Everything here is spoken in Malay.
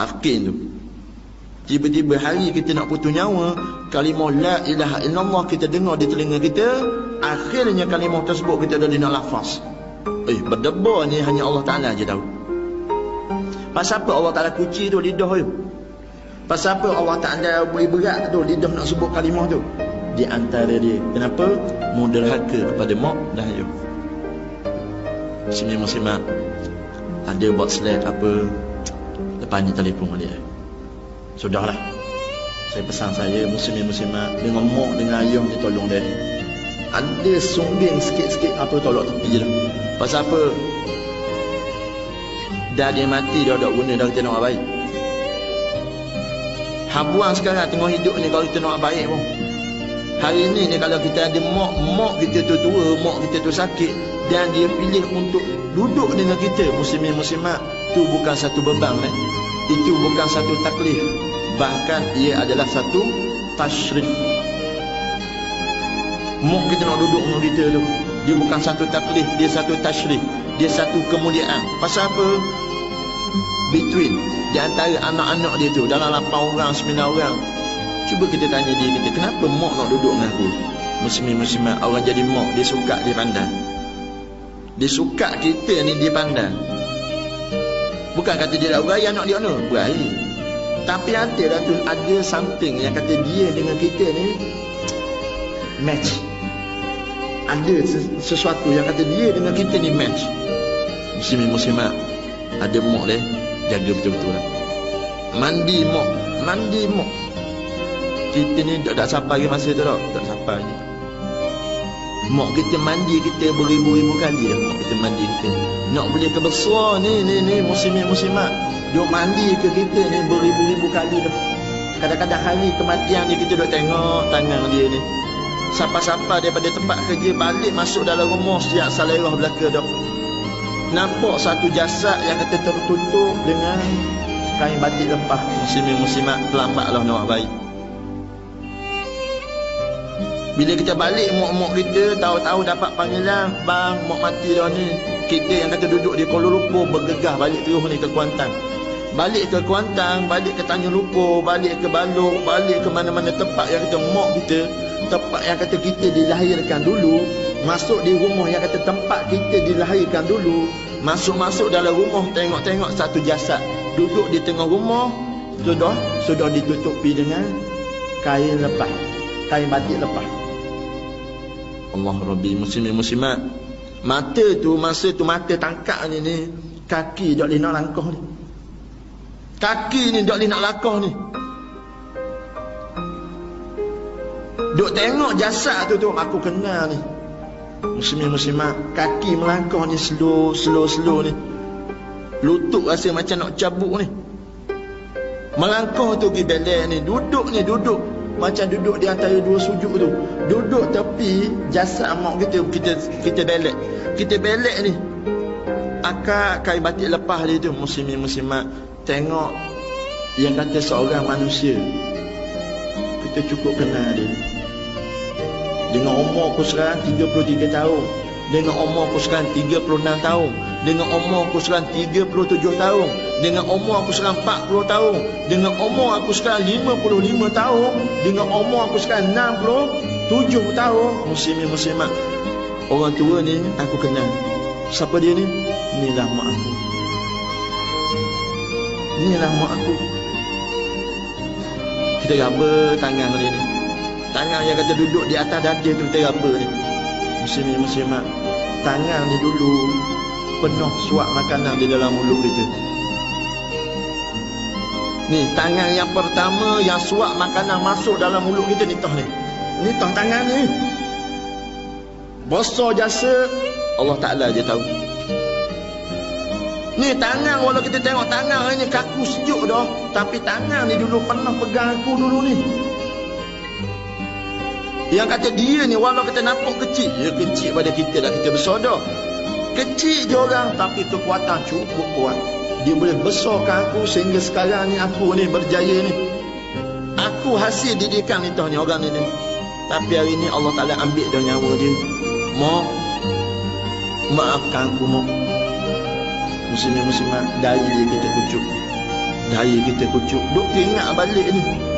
Talqin tu. Tiba-tiba hari kita nak putus nyawa, kalimah la ilaha illallah kita dengar di telinga kita, akhirnya kalimah tersebut kita dah nak lafaz. Eh, berdebar ni hanya Allah Taala je tahu. Pasal apa Allah Taala kunci tu lidah tu? Pasal apa Allah Taala boleh berat tu lidah nak sebut kalimah tu? Di antara dia. Kenapa? Mudarhaka kepada mak dah ayo. Sini muslimat. Ada buat slide apa? Lepas ni telefon dia. Sudahlah. Saya pesan saya muslimin-muslimat dengan mak dengan ayah ni tolong dia. Ada sungging sikit-sikit apa tolak tepi dah. Pasal apa? Dah dia mati dah ada guna dah kita nak baik. Habuang sekarang tengah hidup ni kalau kita nak baik pun. Hari ni ni kalau kita ada mak, mak kita tu tua, mak kita tu sakit dan dia pilih untuk duduk dengan kita muslimin muslimat tu bukan satu beban eh. Itu bukan satu taklif. Bahkan ia adalah satu tashrif. Mok kita nak duduk dengan kita tu dia bukan satu taklif dia satu tashrif. Dia satu kemuliaan. Pasal apa? Between di antara anak-anak dia tu dalam 8 orang 9 orang. Cuba kita tanya dia kita kenapa mok nak duduk dengan aku? Muslimin muslimat orang jadi mok dia suka dia pandang dia suka kita ni dia pandang bukan kata dia dah beraya anak dia ni beraya tapi ada lah tu ada something yang kata dia dengan kita ni match. Ada sesuatu yang kata dia dengan kita ni match. Muslimin muslimat ada mok leh jaga betul-betul lah. Mandi mok, mandi mok. Kita ni tak sampai masa tu tak, sampai lagi. Mak kita mandi kita beribu-ribu kali dah mak kita mandi kita. Nak boleh kebesar ni ni ni muslimin muslimat. Duk mandi ke kita ni beribu-ribu kali dah. Kadang-kadang hari kematian ni kita duk tengok tangan dia ni. Siapa-siapa daripada tempat kerja balik masuk dalam rumah siap salerah belaka dah. Nampak satu jasad yang kata tertutup dengan kain batik lepah. Muslimin muslimat terlambatlah nak baik. Bila kita balik mak-mak kita tahu-tahu dapat panggilan bang mak mati dah ni. Kita yang kata duduk di Kuala Lumpur bergegah balik terus ni ke Kuantan balik ke Kuantang, balik ke Tanjung Lumpur, balik ke Balok, balik ke mana-mana tempat yang kata mak kita, tempat yang kata kita dilahirkan dulu, masuk di rumah yang kata tempat kita dilahirkan dulu, masuk-masuk dalam rumah tengok-tengok satu jasad, duduk di tengah rumah, sudah sudah ditutupi dengan kain lepas, kain batik lepas. Allah Rabbi muslimin muslimat. Mata tu masa tu mata tangkap ni ni kaki dak lina langkah ni. Kaki ni dok ni nak lakah ni. Duk tengok jasad tu tu aku kenal ni. Muslimin muslimat, kaki melangkah ni slow slow slow ni. Lutut rasa macam nak cabuk ni. Melangkah tu pergi belek ni, duduk ni duduk macam duduk di antara dua sujud tu. Duduk tepi jasad mak kita kita kita belek. Kita belek ni. Akak kain batik lepas dia tu muslimin muslimat tengok yang kata seorang manusia kita cukup kenal dia dengan umur aku sekarang 33 tahun dengan umur aku sekarang 36 tahun dengan umur aku sekarang 37 tahun. Dengan umur aku sekarang 40 tahun. Dengan umur aku sekarang 55 tahun. Dengan umur aku sekarang 67 tahun. Muslimin muslimat. Orang tua ni aku kenal. Siapa dia ni? Inilah mak aku. Inilah mak aku. Kita raba tangan dia ni. Tangan yang kata duduk di atas dada tu kita raba ni. Muslimin muslimat. Tangan ni dulu Penuh suap makanan di dalam mulut kita Ni tangan yang pertama Yang suap makanan masuk dalam mulut kita ni toh ni Ni toh tangan ni Besar jasa Allah Ta'ala je tahu Ni tangan walau kita tengok tangan ni kaku sejuk dah. Tapi tangan ni dulu pernah pegang aku dulu ni. Yang kata dia ni walau kita nampak kecil. Dia kecil pada kita lah kita besar dah. Kecil je orang tapi kekuatan cukup kuat. Dia boleh besarkan aku sehingga sekarang ni aku ni berjaya ni. Aku hasil didikan ni ni orang ni ni. Tapi hari ni Allah Ta'ala ambil dah nyawa dia. Mak. Maafkan aku mak muslimin muslimat dari dia kita kucuk Daya kita kucuk Duk teringat balik ni